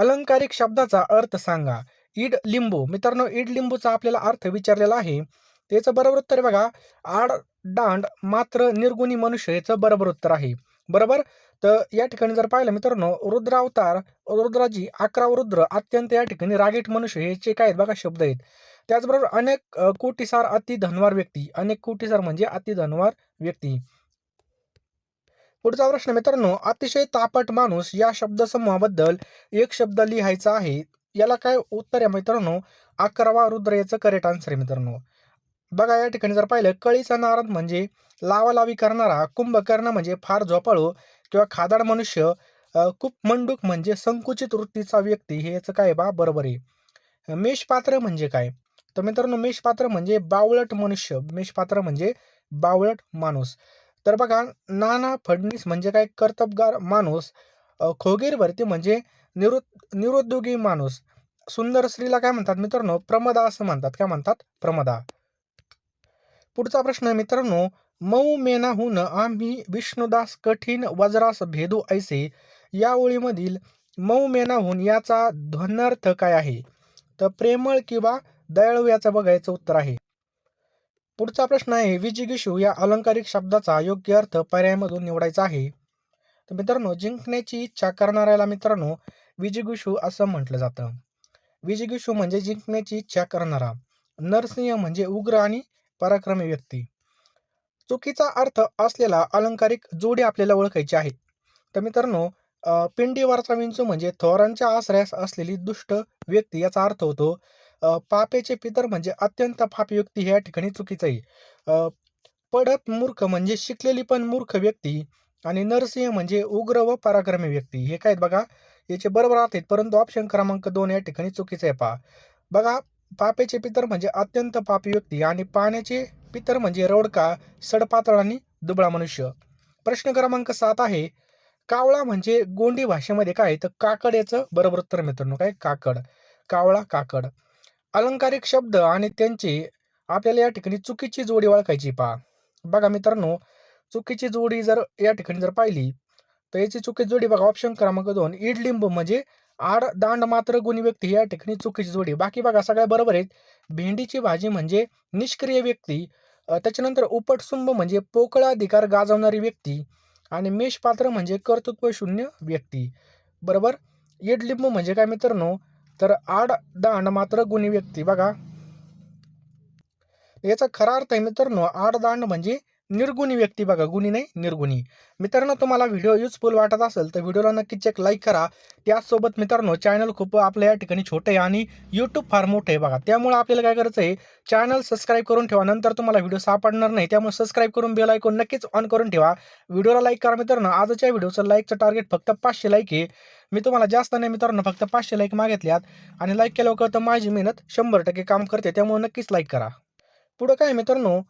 अलंकारिक शब्दाचा अर्थ सांगा. इड लिंबू. मित्रांनो इड लिंबूचा आपल्याला अर्थ विचारलेला आहे. त्याचं बरोबर उत्तर बघा. आड दांड मात्र निर्गुणी मनुष्य याचं बरोबर उत्तर आहे. बरोबर? तर या ठिकाणी जर पाहिलं मित्रांनो रुद्रावतार रुद्राजी अकरा रुद्र अत्यंत या ठिकाणी रागीट मनुष्य याचे काय आहेत बघा शब्द आहेत. त्याचबरोबर अनेक कोटीसार अति धनवार व्यक्ती. अनेक कोटीसार म्हणजे अति धनवार व्यक्ती. पुढचा प्रश्न मित्रांनो अतिशय तापट माणूस या शब्दसमूहाबद्दल एक शब्द लिहायचा आहे. याला काय उत्तर आहे मित्रांनो? अकरावा रुद्र याचं करेक्ट आन्सर आहे मित्रांनो. बघा या ठिकाणी जर पाहिलं कळीचा नारद म्हणजे लावालावी करणारा कुंभकर्ण म्हणजे फार झोपाळू किंवा खादाड मनुष्य खूप मंडूक म्हणजे संकुचित वृत्तीचा व्यक्ती हे याचं काय बा? बरोबर आहे. मेषपात्र म्हणजे काय? तर मित्रांनो मेषपात्र म्हणजे बावळट मनुष्य मेषपात्र म्हणजे बावळट माणूस. तर बघा नाना फडणीस म्हणजे काय? कर्तबगार माणूस. खोगीर भरती म्हणजे निरु निरुद्योगी माणूस. सुंदर स्त्रीला काय म्हणतात मित्रांनो? प्रमदा असं म्हणतात. काय म्हणतात? प्रमदा. पुढचा प्रश्न आहे मित्रांनो मऊ मेनाहून आम्ही विष्णुदास कठीण वज्रास भेदू ऐसे. या ओळीमधील मऊ मेनाहून याचा ध्वन्यार्थ काय आहे? तर प्रेमळ किंवा दयाळू याचं बघायचं उत्तर आहे. पुढचा प्रश्न आहे विजिगिशू या अलंकारिक शब्दाचा योग्य अर्थ पर्यायामधून निवडायचा आहे. तर मित्रांनो जिंकण्याची इच्छा करणाऱ्याला मित्रांनो विजिगिशू असं म्हटलं जातं. विजिगिशू म्हणजे जिंकण्याची इच्छा करणारा नरसिंह म्हणजे उग्र आणि पराक्रमी व्यक्ती. चुकीचा अर्थ असलेला अलंकारिक जोडी आपल्याला ओळखायची आहे तर मित्रांनो पिंडीवरचा विंचू म्हणजे थोरांच्या आश्रयास असलेली दुष्ट व्यक्ती याचा अर्थ होतो पापेचे पितर म्हणजे अत्यंत पापी व्यक्ती हे या ठिकाणी चुकीचं आहे. पडत मूर्ख म्हणजे शिकलेली पण मूर्ख व्यक्ती आणि नरसिंह म्हणजे उग्र व पराक्रमी व्यक्ती. हे काय आहेत बघा? याचे बरोबर आहेत परंतु ऑप्शन क्रमांक दोन या ठिकाणी चुकीचं आहे पहा. बघा पापेचे पितर म्हणजे अत्यंत पापी व्यक्ती आणि पाण्याचे पितर म्हणजे रोडका सडपातळ आणि दुबळा मनुष्य. प्रश्न क्रमांक सात आहे कावळा म्हणजे गोंडी भाषेमध्ये काय तर काकड याचं बरोबर उत्तर मित्रांनो काय? काकड. कावळा काकड. अलंकारिक शब्द आणि त्यांची आपल्याला या ठिकाणी चुकीची जोडी ओळखायची पहा. बघा मित्रांनो चुकीची जोडी जर या ठिकाणी जर पाहिली तर याची चुकीची जोडी बघा ऑप्शन क्रमांक दोन इडलिंब म्हणजे आड दांड मात्र गुणी व्यक्ती या ठिकाणी चुकीची जोडी. बाकी बघा सगळ्या बरोबर आहेत. भेंडीची भाजी म्हणजे निष्क्रिय व्यक्ती त्याच्यानंतर उपटसुंब म्हणजे पोकळ अधिकार गाजवणारी व्यक्ती आणि मेषपात्र म्हणजे कर्तृत्व शून्य व्यक्ती. बरोबर? इडलिंब म्हणजे काय मित्रांनो? तर आड दांड मात्र गुणी व्यक्ती. बघा. याचा खरा अर्थ आहे मित्रांनो आड दांड म्हणजे निर्गुणी व्यक्ती बघा. गुणी नाही निर्गुणी. मित्रांनो तुम्हाला व्हिडिओ युजफुल वाटत असेल तर व्हिडिओला नक्कीच एक लाईक करा. त्याचसोबत मित्रांनो चॅनल खूप आपल्या या ठिकाणी छोटे आहे आणि यूट्यूब फार मोठे आहे बघा. त्यामुळे आपल्याला काय करायचं आहे चॅनल सबस्क्राईब करून ठेवा. नंतर तुम्हाला व्हिडिओ सापडणार नाही त्यामुळे सबस्क्राईब करून बेल ऐकून नक्कीच ऑन करून ठेवा. व्हिडिओला लाईक करा मित्रांनो. आजच्या व्हिडिओचं लाईकचं टार्गेट फक्त पाचशे लाईक आहे. मी तुम्हाला जास्त नाही मित्रांनो फक्त पाचशे लाईक मागितल्यात आणि लाईक केल्यावर तर माझी मेहनत शंभर टक्के काम करते त्यामुळे नक्कीच लाईक करा. पुढं काय मित्रांनो?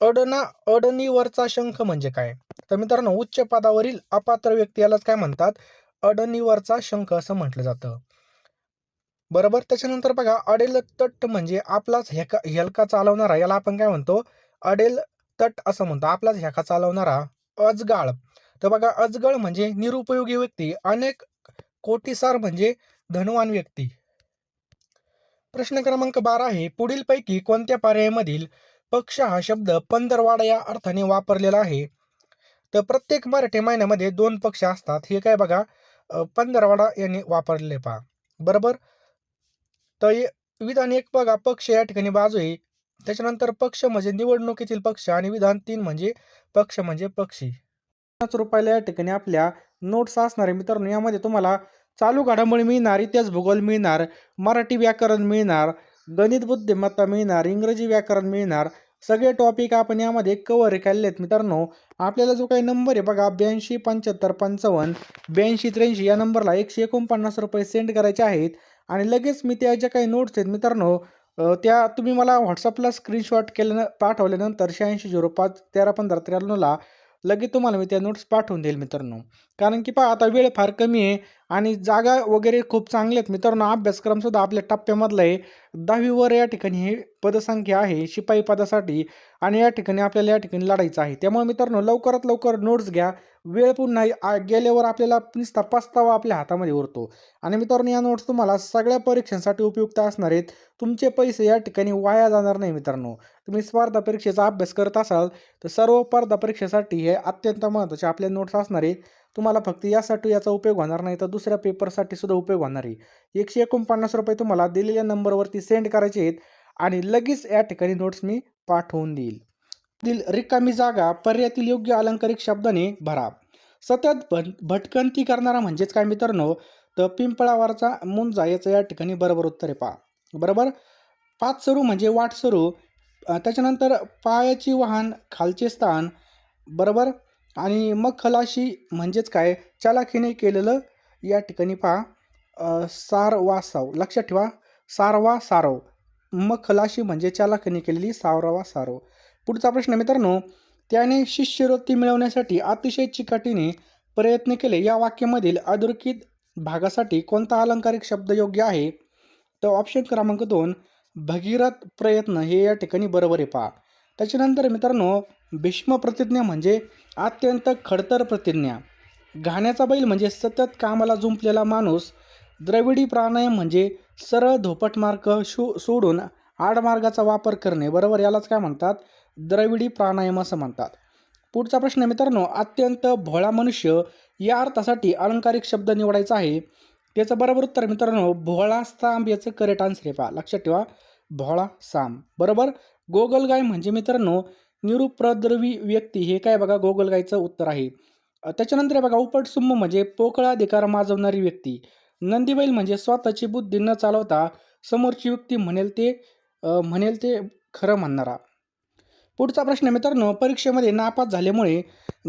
अडना अडणीवरचा शंख म्हणजे काय? तर मित्रांनो उच्च पदावरील अपात्र व्यक्ती यालाच काय म्हणतात? अडणीवरचा शंख असं म्हटलं जातं. बरोबर? त्याच्यानंतर बघा अडेल तट म्हणजे आपलाच हेका हेलका चालवणारा याला आपण काय म्हणतो? अडेल तट असं म्हणतो आपलाच हेका चालवणारा अजगाळ. तर बघा अजगळ म्हणजे निरुपयोगी व्यक्ती अनेक कोटीसार म्हणजे धनवान व्यक्ती. प्रश्न क्रमांक बारा आहे पुढीलपैकी कोणत्या पर्यायामधील पक्ष हा शब्द पंधरवाडा या अर्थाने वापरलेला आहे? तर प्रत्येक मराठी महिन्यामध्ये दोन पक्ष असतात हे काय बघा पंधरवाडा यांनी वापरलेले पहा. बरोबर? तर विधान एक बघा पक्ष या ठिकाणी बाजू आहे. त्याच्यानंतर पक्ष म्हणजे निवडणुकीतील पक्ष आणि विधान तीन म्हणजे पक्ष म्हणजे पक्षी. पाच रुपयाला या ठिकाणी आपल्या नोट्स असणार आहे मित्रांनो यामध्ये तुम्हाला चालू घडामोडी मिळणार इतिहास भूगोल मिळणार मराठी व्याकरण मिळणार गणित बुद्धिमत्ता मिळणार इंग्रजी व्याकरण मिळणार सगळे टॉपिक आपण यामध्ये कवर केलेले आहेत मित्रांनो. आपल्याला जो काही नंबर आहे बघा ब्याऐंशी पंच्याहत्तर पंचावन्न ब्याऐंशी त्र्याऐंशी या नंबरला एकशे एकोणपन्नास रुपये सेंड करायचे आहेत. आणि लगेच मी त्या ज्या काही नोट्स आहेत मित्रांनो त्या तुम्ही मला व्हॉट्सअपला स्क्रीनशॉट केल्यानं पाठवल्यानंतर शहाऐंशी झिरो पाच तेरा पंधरा त्र्याण्णवला लगेच तुम्हाला मी त्या नोट्स पाठवून देईल मित्रांनो. कारण की पहा आता वेळ फार कमी आहे. आणि जागा वगैरे खूप चांगल्या आहेत. मित्रांनो अभ्यासक्रमसुद्धा आपल्या टप्प्यामधला आहे. दहावीवर या ठिकाणी ही पदसंख्या आहे शिपाई पदासाठी. आणि या ठिकाणी आपल्याला या ठिकाणी लढायचं आहे. त्यामुळे मित्रांनो लवकरात लवकर नोट्स घ्या. वेळ पुन्हा गेल्यावर आपल्याला नुसता पस्तावा आपल्या हातामध्ये उरतो. आणि मित्रांनो या नोट्स तुम्हाला सगळ्या परीक्षांसाठी उपयुक्त असणार आहेत. तुमचे पैसे या ठिकाणी वाया जाणार नाही मित्रांनो. तुम्ही स्पर्धा परीक्षेचा अभ्यास करत असाल तर सर्व स्पर्धा परीक्षेसाठी हे अत्यंत महत्त्वाचे आपले नोट्स असणार आहेत. तुम्हाला फक्त यासाठी याचा उपयोग होणार नाही तर दुसऱ्या पेपरसाठी सुद्धा उपयोग होणार आहे. एकशे एकोणपन्नास रुपये तुम्हाला दिलेल्या नंबरवरती सेंड करायचे आहेत आणि लगेच या ठिकाणी नोट्स मी पाठवून देईल. दिल रिकामी जागा पर्यायातील योग्य अलंकारिक शब्दाने भरा. सतत भट भटकंती करणारा म्हणजेच काय मित्रांनो? तर पिंपळावरचा मुंजा याचं या ठिकाणी बरोबर उत्तर आहे पा बरोबर? पाच सरू म्हणजे वाट सरू त्याच्यानंतर पायाची वाहन खालचे स्थान. बरोबर? आणि मग खलाशी म्हणजेच काय? चालाखीने केलेलं या ठिकाणी पहा. सारवा सार लक्षात ठेवा. सारवा सारव मग खलाशी म्हणजे चालाखीने केलेली सावरावा सारव पुढचा प्रश्न मित्रांनो त्याने शिष्यवृत्ती मिळवण्यासाठी अतिशय चिकाटीने प्रयत्न केले. या वाक्यामधील अधोरेखित भागासाठी कोणता अलंकारिक शब्द योग्य आहे? तर ऑप्शन क्रमांक दोन भगीरथ प्रयत्न हे या ठिकाणी बरोबर आहे पहा. त्याच्यानंतर मित्रांनो भीष्म प्रतिज्ञा म्हणजे अत्यंत खडतर प्रतिज्ञा. घाण्याचा बैल म्हणजे सतत कामाला जुंपलेला माणूस द्रविडी प्राणायाम म्हणजे सरळ धोपट मार्ग शो सोडून आडमार्गाचा वापर करणे बरोबर यालाच काय म्हणतात? द्रविडी प्राणायाम असं म्हणतात. पुढचा प्रश्न मित्रांनो अत्यंत भोळा मनुष्य या अर्थासाठी अलंकारिक शब्द निवडायचा आहे. त्याचं बरोबर उत्तर मित्रांनो भोळा साम याचं करेक्ट आन्सर आहे पहा. लक्षात ठेवा भोळा साम. बरोबर? गोगलगाय म्हणजे मित्रांनो निरुप्रद्रवी व्यक्ती हे काय बघा गोगलगायचं उत्तर आहे. त्याच्यानंतर बघा उपटसुम्म म्हणजे पोकळा अधिकार माजवणारी व्यक्ती. नंदीबैल म्हणजे स्वतःची बुद्धी न चालवता समोरची व्यक्ती म्हणेल ते म्हणेल ते खरं म्हणणारा. पुढचा प्रश्न मित्रांनो परीक्षेमध्ये नापास झाल्यामुळे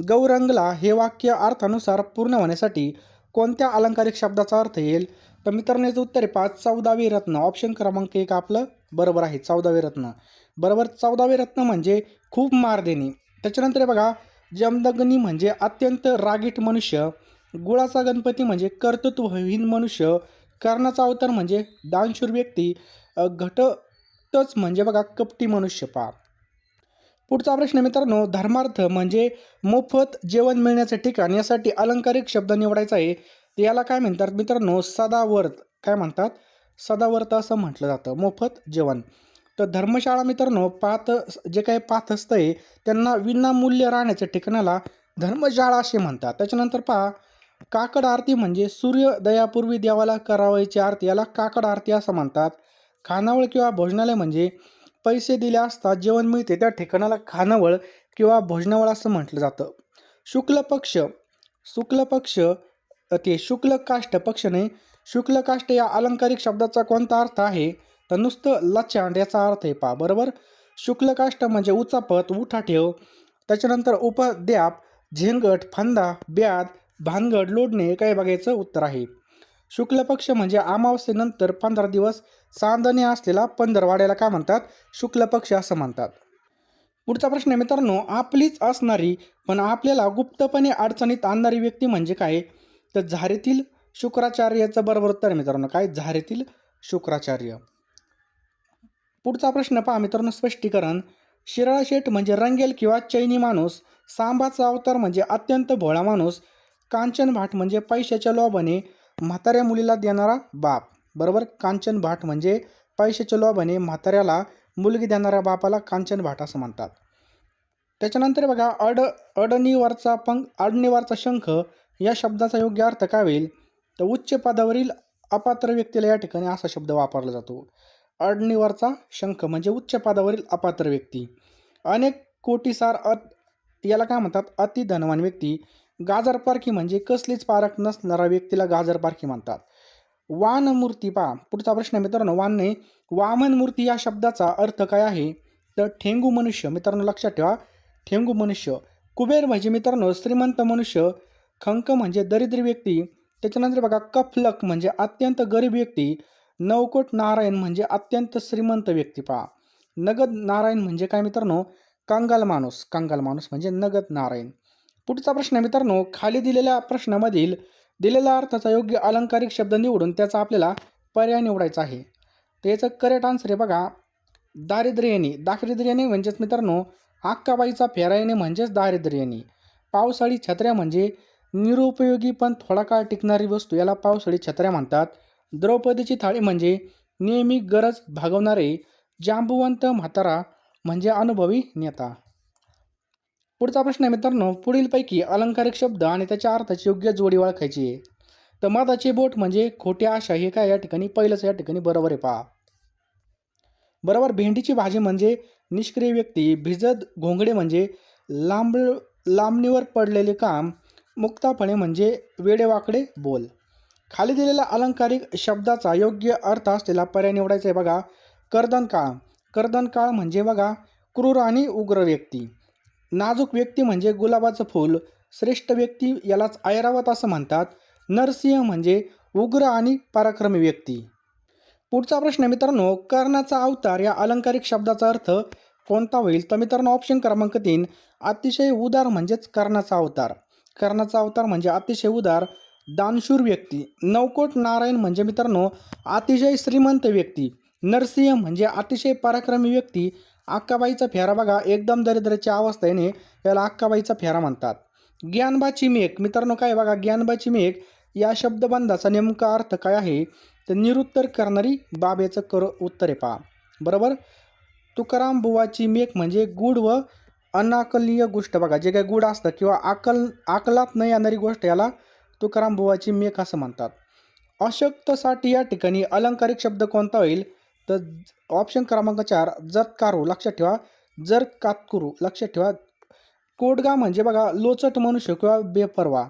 गौरंगला हे वाक्य अर्थानुसार पूर्ण होण्यासाठी कोणत्या अलंकारिक शब्दाचा अर्थ येईल? तर मित्रांनो याचं उत्तर आहे पाच चौदावे रत्न. ऑप्शन क्रमांक एक आपलं बरोबर आहे चौदावे रत्न. बरोबर चौदावे रत्न म्हणजे खूप मार देणे. त्याच्यानंतर बघा जमदग्नी म्हणजे अत्यंत रागीट मनुष्य गुळाचा गणपती म्हणजे कर्तृत्वहीन मनुष्य कर्णाचा अवतार म्हणजे दानशूर व्यक्ती घटतच म्हणजे बघा कपटी मनुष्य पा पुढचा प्रश्न मित्रांनो धर्मार्थ म्हणजे मोफत जेवण मिळण्याचे ठिकाण यासाठी अलंकारिक शब्द निवडायचा आहे. याला काय म्हणतात मित्रांनो सदावर्त. काय म्हणतात? सदावर्त असं म्हटलं जातं मोफत जेवण. तर धर्मशाळा मित्रांनो पाथ जे काही पाथस्थ आहे त्यांना विनामूल्य राहण्याच्या ठिकाणाला धर्मशाळा असे म्हणतात. त्याच्यानंतर पहा काकड आरती म्हणजे सूर्योदयापूर्वी देवाला करावायची आरती याला काकड आरती असं म्हणतात. खानावळ किंवा भोजनालय म्हणजे पैसे दिले असता जेवण मिळते त्या ठिकाणाला खानावळ किंवा भोजनावळ असं म्हटलं जातं. शुक्ल पक्ष शुक्ल पक्ष ते शुक्ल काष्ट पक्ष नाही शुक्ल काष्ट या अलंकारिक शब्दाचा कोणता अर्थ आहे? तर नुसतं लचांड याचा अर्थ आहे पा बरोबर? शुक्लकाष्ट म्हणजे उचापत उठाठेव. त्याच्यानंतर उपद्याप झेंगट फंदा ब्याद भानगड लोडणे हे काय बघायचं उत्तर आहे. शुक्ल पक्ष म्हणजे अमावस्येनंतर पंधरा दिवस चांदणे असलेला पंधरवाड्याला काय म्हणतात? शुक्ल पक्ष असं म्हणतात. पुढचा प्रश्न आहे मित्रांनो आपलीच असणारी पण आपल्याला गुप्तपणे अडचणीत आणणारी व्यक्ती म्हणजे काय? तर झारेतील शुक्राचार्याचं बरोबर उत्तर मित्रांनो. काय? झारेतील शुक्राचार्य. पुढचा प्रश्न पहा मित्रांनो स्पष्टीकरण. शिराळा शेठ म्हणजे रंगेल किंवा चैनी माणूस. सांबाचा अवतार म्हणजे अत्यंत भोळा माणूस. कांचन भाट म्हणजे पैशाच्या लोभाने म्हाताऱ्या मुलीला देणारा बाप. बरोबर? कांचन भाट म्हणजे पैशाच्या लोभाने म्हाताऱ्याला मुलगी देणाऱ्या बापाला कांचन भाट असं म्हणतात. त्याच्यानंतर बघा अड अडणीवरचा पंख अडणीवरचा शंख या शब्दाचा योग्य अर्थ काय होईल? तर उच्च पदावरील अपात्र व्यक्तीला या ठिकाणी असा शब्द वापरला जातो. अडणीवरचा शंख म्हणजे उच्च पदावरील अपात्र व्यक्ती. अनेक कोटीसार अत याला काय म्हणतात? अति धनवान व्यक्ती. गाजरपारखी म्हणजे कसलीच पारख नसणारा व्यक्तीला गाजरपारखी म्हणतात. वान मूर्ती पा पुढचा प्रश्न मित्रांनो वान नाही वामन मूर्ती या शब्दाचा अर्थ काय आहे? तर ठेंगू मनुष्य. मित्रांनो लक्षात ठेवा. ठेंगू मनुष्य. कुबेर म्हणजे मित्रांनो श्रीमंत मनुष्य. खंक म्हणजे दरिद्र व्यक्ती. त्याच्यानंतर बघा कफलक म्हणजे अत्यंत गरीब व्यक्ती. नवकोट नारायण म्हणजे अत्यंत श्रीमंत व्यक्ती पहा. नगद नारायण म्हणजे काय मित्रांनो? कंगाल माणूस. कंगाल माणूस म्हणजे नगद नारायण. पुढचा प्रश्न मित्रांनो खाली दिलेल्या प्रश्नामधील दिलेल्या अर्थाचा योग्य अलंकारिक शब्द निवडून त्याचा आपल्याला पर्याय निवडायचा आहे. तर याचं करेक्ट आन्सर आहे बघा. दारिद्र्य येणे म्हणजेच मित्रांनो आक्काबाईचा फेरा येणे म्हणजेच दारिद्र्य पावसाळी छत्र्या म्हणजे निरुपयोगी पण थोडा काळ टिकणारी वस्तू याला पावसाळी छत्र्या म्हणतात. द्रौपदीची थाळी म्हणजे नेहमी गरज भागवणारे जांबुवंत म्हातारा म्हणजे अनुभवी नेता. पुढचा प्रश्न आहे मित्रांनो पुढीलपैकी अलंकारिक शब्द आणि त्याच्या अर्थाची योग्य जोडी ओळखायची आहे. तर मधाचे बोट म्हणजे खोट्या आशा हे काय या ठिकाणी? पहिलंच या ठिकाणी बरोबर आहे पहा. बरोबर भेंडीची भाजी म्हणजे निष्क्रिय व्यक्ती भिजत घोंगडे म्हणजे लांब लांबणीवर पडलेले काम मुक्तापणे म्हणजे वेडेवाकडे बोल. खाली दिलेल्या अलंकारिक शब्दाचा योग्य अर्थ असलेला पर्याय निवडायचा आहे बघा. कर्दन काळ. कर्दन काळ म्हणजे बघा क्रूर आणि उग्र व्यक्ती. नाजूक व्यक्ती म्हणजे गुलाबाचं फूल. श्रेष्ठ व्यक्ती यालाच ऐरावत असं म्हणतात. नरसिंह म्हणजे उग्र आणि पराक्रमी व्यक्ती. पुढचा प्रश्न मित्रांनो कर्णाचा अवतार या अलंकारिक शब्दाचा अर्थ कोणता होईल? तर मित्रांनो ऑप्शन क्रमांक तीन अतिशय उदार म्हणजेच कर्णाचा अवतार. कर्णाचा अवतार म्हणजे अतिशय उदार दानशूर व्यक्ती. नवकोट नारायण म्हणजे मित्रांनो अतिशय श्रीमंत व्यक्ती. नरसिंह म्हणजे अतिशय पराक्रमी व्यक्ती. अक्काबाईचा फेरा बघा एकदम दरिद्राची अवस्थेने याला अक्काबाईचा फेरा म्हणतात. ज्ञानबाची मेघ मित्रांनो काय बघा ज्ञानबाची मेघ या शब्दबंधाचा नेमका अर्थ काय आहे? तर निरुत्तर करणारी बाबेचं कर उत्तरे पहा. बरोबर? तुकाराम बुवाची मेघ म्हणजे गुढ व अनाकलनीय गोष्ट बघा. जे काही गुढ असतं किंवा आकल आकलात न येणारी गोष्ट याला तुकारामबुवाची मेक मेघ असं म्हणतात. अशक्तसाठी या ठिकाणी अलंकारिक शब्द कोणता होईल? तर ऑप्शन क्रमांक चार जतकारू लक्षात ठेवा. जर कातकुरू लक्षात ठेवा. कोडगा म्हणजे बघा लोचट मनुष्य किंवा बेपरवा.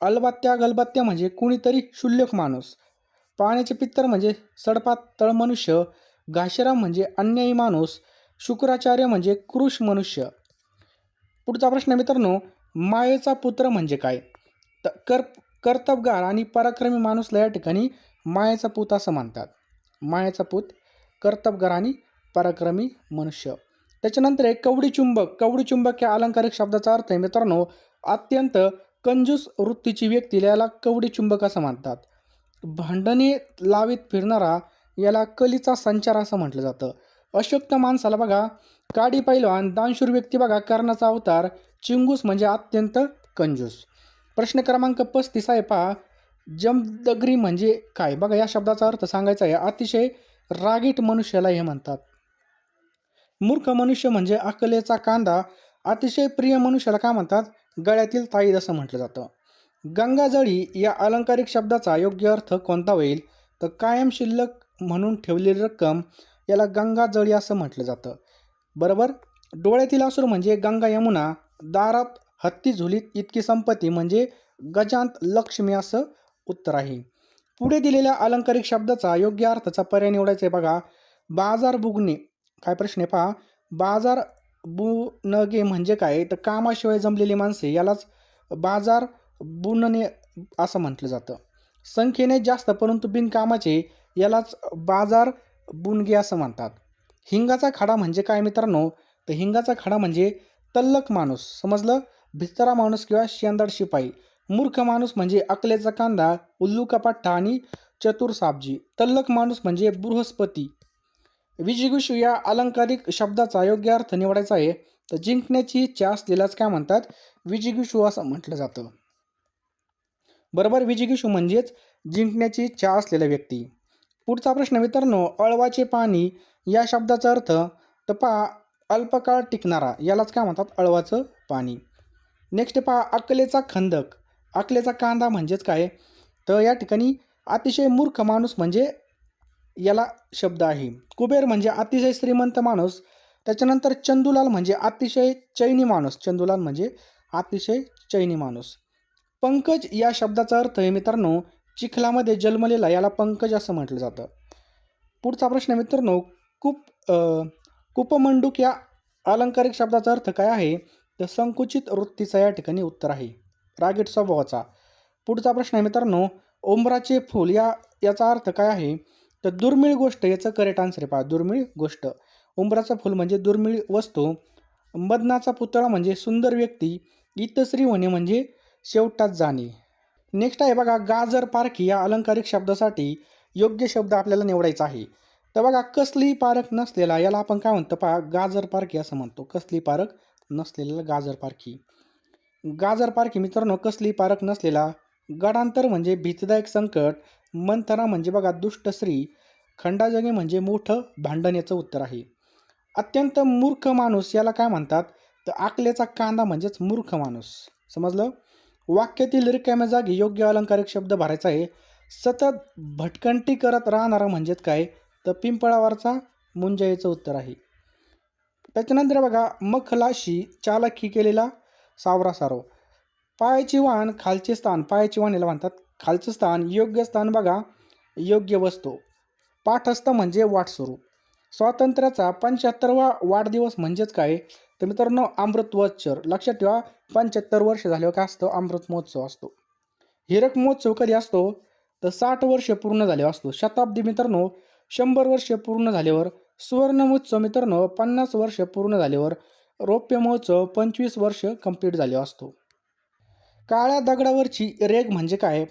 अलबत्त्या गलबत्त्या म्हणजे कुणीतरी क्षुल्लक माणूस. पाण्याचे पित्तर म्हणजे सडपातळ मनुष्य. घाशेराम म्हणजे अन्यायी माणूस. शुक्राचार्य म्हणजे कृष मनुष्य. पुढचा प्रश्न मित्रांनो मायेचा पुत्र म्हणजे काय? तर कर कर्तबगार आणि पराक्रमी माणूसला या ठिकाणी मायाचा पूत असं म्हणतात. मायाचा पूत कर्तबगार आणि पराक्रमी मनुष्य. त्याच्यानंतर आहे कवडी चुंबक कवडी चुंबक या अलंकारिक शब्दाचा अर्थ आहे मित्रांनो अत्यंत कंजूस वृत्तीची व्यक्ती याला कवडी चुंबक असं म्हणतात. भांडणे लावीत फिरणारा याला कलीचा संचार असं म्हटलं जातं. अशक्त माणसाला बघा काडी पैलवान दानशूर व्यक्ती बघा कर्णाचा अवतार चिंगूस म्हणजे अत्यंत कंजूस. प्रश्न क्रमांक पस्तीस आहे पहा. जमदगरी म्हणजे काय? बघा या शब्दाचा अर्थ सांगायचा आहे. अतिशय रागीट मनुष्याला हे म्हणतात. मूर्ख मनुष्य म्हणजे अकलेचा कांदा. अतिशय प्रिय मनुष्याला काय म्हणतात? गळ्यातील ताईद असं म्हटलं जातं. गंगाजळी या अलंकारिक शब्दाचा योग्य अर्थ कोणता होईल? तर कायम शिल्लक म्हणून ठेवलेली रक्कम याला गंगाजळी असं म्हटलं जातं. बरोबर? डोळ्यातील असुर म्हणजे गंगा यमुना. दारात हत्ती झुलीत इतकी संपत्ती म्हणजे गजांत लक्ष्मी असं उत्तर आहे. पुढे दिलेल्या अलंकारिक शब्दाचा योग्य अर्थाचा पर्याय निवडायचा आहे बघा. बाजार बुगणे. काय प्रश्न आहे पहा? बाजार बुनगे म्हणजे काय? तर कामाशिवाय जमलेली माणसे यालाच बाजार बुनणे असं म्हटलं जातं. संख्येने जास्त परंतु बिनकामाचे यालाच बाजार बुनगे असं म्हणतात. हिंगाचा खडा म्हणजे काय मित्रांनो? तर हिंगाचा खडा म्हणजे तल्लक माणूस. समजलं? भिस्तरा माणूस किंवा शेंदाड शिपाई. मूर्ख माणूस म्हणजे अकलेचा कांदा उल्लू कपाट्टा आणि चतुर साबजी तल्लक माणूस म्हणजे बृहस्पती. विजिगुषू या अलंकारिक शब्दाचा योग्य अर्थ निवडायचा आहे. तर जिंकण्याची इच्छा असलेलाच काय म्हणतात? विजिगुषू असं म्हटलं जातं. बरोबर विजिगुषू म्हणजेच जिंकण्याची इच्छा असलेला व्यक्ती. पुढचा प्रश्न मित्रांनो अळवाचे पाणी या शब्दाचा अर्थ तर पा अल्पकाळ टिकणारा यालाच काय म्हणतात? अळवाचं पाणी. नेक्स्ट पहा अकलेचा खंदक. अकलेचा कांदा म्हणजेच काय? तर या ठिकाणी अतिशय मूर्ख माणूस म्हणजे याला शब्द आहे. कुबेर म्हणजे अतिशय श्रीमंत माणूस. त्याच्यानंतर चंदुलाल म्हणजे अतिशय चैनी माणूस. चंदुलाल म्हणजे अतिशय चैनी माणूस. पंकज या शब्दाचा अर्थ आहे मित्रांनो चिखलामध्ये जन्मलेला याला पंकज असं म्हटलं जातं. पुढचा प्रश्न मित्रांनो कुप कुपमंडूक या अलंकारिक शब्दाचा अर्थ काय आहे? तर संकुचित वृत्तीचा या ठिकाणी उत्तर आहे. रागीट स्वभावाचा. पुढचा प्रश्न आहे मित्रांनो उंबराचे फूल या याचा अर्थ काय आहे? तर दुर्मिळ गोष्ट याचं करेक्ट आन्सर आहे पहा दुर्मिळ गोष्ट. उंबराचं फूल म्हणजे दुर्मिळ वस्तू. मदनाचा पुतळा म्हणजे सुंदर व्यक्ती. इतश्री होणे म्हणजे शेवटात जाणे. नेक्स्ट आहे बघा गाजर पारखी या अलंकारिक शब्दासाठी योग्य शब्द आपल्याला निवडायचा आहे. तर बघा कसली पारख नसलेला याला आपण काय म्हणतो पहा गाजर पारखी असं म्हणतो. कसली पारख नसलेला गाजर पारखी. गाजर पारखी मित्रांनो कसली पारख नसलेला गडांतर म्हणजे भीतदायक संकट मंथरा म्हणजे बघा दुष्ट स्त्री खंडाजगे म्हणजे मोठं भांडण याचं उत्तर आहे. अत्यंत मूर्ख माणूस याला काय म्हणतात? तर आकल्याचा कांदा म्हणजेच मूर्ख माणूस. समजलं? वाक्यातील रिकाम्या जागी योग्य अलंकारिक शब्द भरायचा आहे. सतत भटकंटी करत राहणारा म्हणजेच काय? तर पिंपळावरचा मुंजाईचं उत्तर आहे. त्याच्यानंतर बघा मखलाशी चालाखी केलेला सावरा सारो. पायाची वाहन खालचे स्थान पायाची वाहन याला म्हणतात. खालचं स्थान योग्य स्थान बघा योग्य वस्तू. पाठस्थ म्हणजे वाटस्वरूप स्वातंत्र्याचा पंच्याहत्तरवा वाढदिवस म्हणजेच काय? तर मित्रांनो अमृतवत्सर लक्षात ठेवा पंच्याहत्तर वर्ष झाल्यावर काय असतं? अमृत महोत्सव असतो. हिरक महोत्सव कधी असतो? तर साठ वर्ष पूर्ण झाल्यावर असतो. शताब्दी मित्रांनो शंभर वर्ष पूर्ण झाल्यावर सुवर्ण महोत्सव मित्रांनो पन्नास वर्ष पूर्ण झाल्यावर रौप्य महोत्सव पंचवीस वर्ष कंप्लीट झाले असतो. काळ्या दगडावरची रेग म्हणजे काय?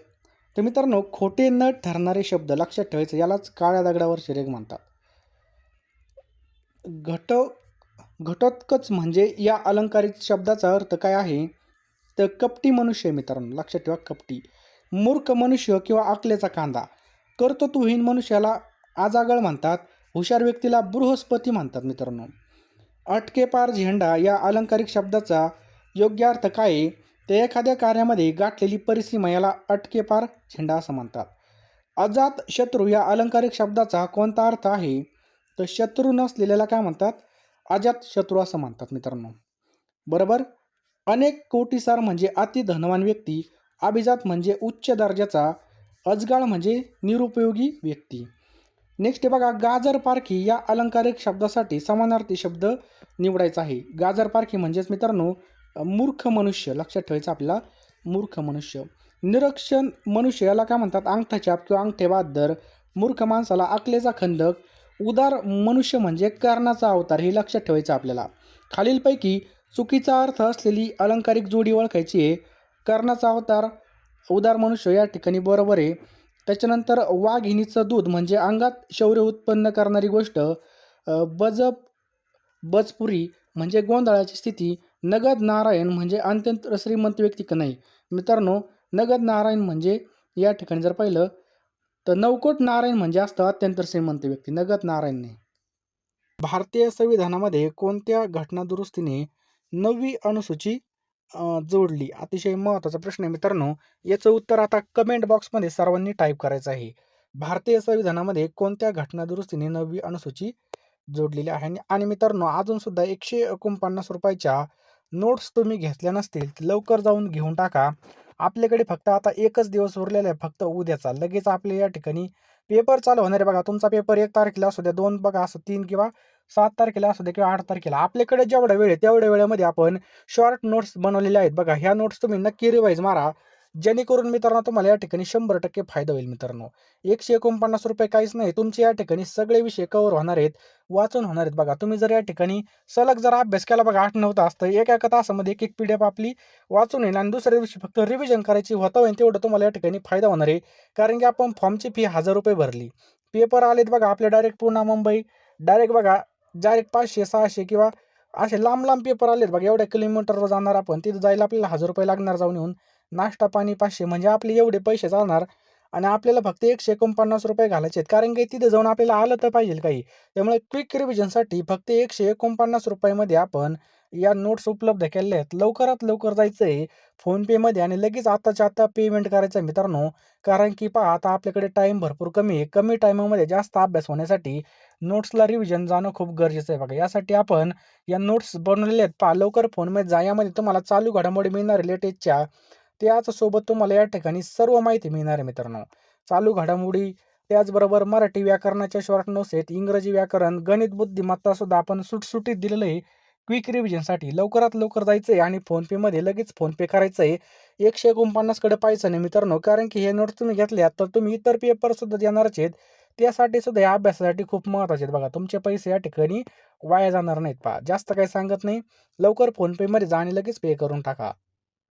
तर मित्रांनो खोटे न ठरणारे शब्द लक्षात ठेवायचे यालाच काळ्या दगडावरची रेग म्हणतात. घट घटोत्कच म्हणजे या अलंकारित शब्दाचा अर्थ काय आहे? तर कपटी मनुष्य मित्रांनो लक्षात ठेवा कपटी. मूर्ख मनुष्य किंवा आकलेचा कांदा. कर्तृत्वहीन मनुष्याला आजागळ म्हणतात. हुशार व्यक्तीला बृहस्पती म्हणतात मित्रांनो. अटकेपार झेंडा या अलंकारिक शब्दाचा योग्य अर्थ काय आहे? ते एखाद्या कार्यामध्ये गाठलेली परिसीमा याला अटकेपार झेंडा असं म्हणतात. अजात शत्रू या अलंकारिक शब्दाचा कोणता अर्थ आहे? तर शत्रू नसलेल्याला काय म्हणतात? अजात शत्रू असं म्हणतात मित्रांनो. बरोबर? अनेक कोटीसार म्हणजे अति धनवान व्यक्ती अभिजात म्हणजे उच्च दर्जाचा अजगाळ म्हणजे निरुपयोगी व्यक्ती. नेक्स्ट बघा गाजर पारखी या अलंकारिक शब्दासाठी समानार्थी शब्द निवडायचा आहे. गाजर पारखी म्हणजेच मित्रांनो मूर्ख मनुष्य. लक्षात ठेवायचं आपल्याला मूर्ख मनुष्य. निरक्षण मनुष्य याला काय म्हणतात? अंगठाछाप किंवा अंगठेबहादर मूर्ख माणसाला आकलेचा खंदक उदार मनुष्य म्हणजे कर्णाचा अवतार हे लक्षात ठेवायचं आपल्याला. खालीलपैकी चुकीचा अर्थ असलेली अलंकारिक जोडी ओळखायची आहे. कर्णाचा अवतार उदार मनुष्य या ठिकाणी बरोबर आहे. त्याच्यानंतर वाघिणीचं दूध म्हणजे अंगात शौर्य उत्पन्न करणारी गोष्ट बजप बजपुरी म्हणजे गोंधळाची स्थिती नगद नारायण म्हणजे अत्यंत श्रीमंत व्यक्ती का नाही? मित्रांनो नगद नारायण म्हणजे या ठिकाणी जर पाहिलं तर नवकोट नारायण म्हणजे असतं अत्यंत श्रीमंत व्यक्ती नगद नारायण नाही भारतीय संविधानामध्ये कोणत्या घटनादुरुस्तीने नववी अनुसूची जोडली. अतिशय महत्त्वाचा प्रश्न आहे मित्रांनो. याचं उत्तर आता कमेंट बॉक्समध्ये सर्वांनी टाईप करायचं आहे. भारतीय संविधानामध्ये कोणत्या घटनादुरुस्तीने नववी अनुसूची जोडलेली आहे? आणि मित्रांनो अजून सुद्धा एकशे एकोणपन्नास रुपयाच्या नोट्स तुम्ही घेतल्या नसतील लवकर जाऊन घेऊन टाका. आपल्याकडे फक्त आता एकच दिवस उरलेला आहे फक्त उद्याचा. लगेच आपल्या या ठिकाणी पेपर चालू होणार आहे. बघा तुमचा पेपर एक तारखेला असू द्या दोन बघा असं तीन किंवा सात तारखेला असू दे किंवा आठ तारखेला. आपल्याकडे जेवढा वेळ आहे तेवढ्या वेळेमध्ये आपण शॉर्ट नोट्स बनवलेल्या आहेत बघा. ह्या नोट्स तुम्ही नक्की रिवाईज मारा. जेणेकरून मित्रांनो तुम्हाला या ठिकाणी शंभर टक्के फायदा होईल मित्रांनो. एकशे एकोणपन्नास रुपये काहीच नाही. तुमचे या ठिकाणी सगळे विषय कव्हर होणार आहेत वाचून होणार आहेत बघा. तुम्ही जर या ठिकाणी सलग जर अभ्यास केला बघा आठ नऊ तास तर एका एका तासामध्ये एक एक पी डी एफ आपली वाचून येईल आणि दुसऱ्या दिवशी फक्त रिव्हिजन करायची होता होईल तेवढं तुम्हाला या ठिकाणी फायदा होणार आहे. कारण की आपण फॉर्मची फी हजार रुपये भरली. पेपर आलेत बघा आपले डायरेक्ट पुन्हा मुंबई. डायरेक्ट बघा डायरेक्ट पाचशे सहाशे किंवा असे लांब लांब पेपर आलेत बघा. एवढ्या किलोमीटरवर जाणार आपण. तिथं जायला आपल्याला हजार रुपये लागणार जाऊन येऊन. नाश्ता पाणी पाचशे. म्हणजे आपले एवढे पैसे जाणार आणि आपल्याला फक्त एकशे एकोणपन्नास रुपये घालायचे आहेत. कारण की तिथे जाऊन आपल्याला आलं तर पाहिजे काही. त्यामुळे क्विक रिव्हिजनसाठी फक्त एकशे एकोणपन्नास रुपयामध्ये आपण या नोट्स उपलब्ध केल्या आहेत. लवकरात लवकर जायचं आहे फोनपेमध्ये आणि लगेच आत्ताच्या आत्ता पेमेंट करायचं आहे मित्रांनो. कारण की पहा आता आपल्याकडे टाईम भरपूर कमी आहे. कमी टाईमामध्ये जास्त अभ्यास होण्यासाठी नोट्सला रिव्हिजन जाणं खूप गरजेचं आहे बघा. यासाठी आपण या नोट्स बनवलेले आहेत. पहा लवकर फोनमध्ये जा. यामध्ये तुम्हाला चालू घडामोडी मिळणार लेटेस्टच्या त्याचसोबत तुम्हाला या ठिकाणी सर्व माहिती मिळणार आहे मित्रांनो. चालू घडामोडी त्याचबरोबर मराठी व्याकरणाच्या शॉर्ट नोसेत इंग्रजी व्याकरण गणित बुद्धिमत्ता सुद्धा आपण सुटसुटीत दिलेलं आहे. क्विक रिव्हिजनसाठी लवकरात लवकर जायचं आहे आणि फोनपेमध्ये लगेच फोनपे करायचं आहे एकशे एकोणपन्नासकडे पाहायचं नाही मित्रांनो कारण की हे नोट्स तुम्ही घेतल्यात तर तुम्ही इतर पेपरसुद्धा देणारच आहेत. त्यासाठी सुद्धा या अभ्यासासाठी खूप महत्त्वाचे आहेत बघा. तुमचे पैसे या ठिकाणी वाया जाणार नाहीत पहा. जास्त काही सांगत नाही. लवकर फोनपेमध्ये जा आणि लगेच पे करून टाका.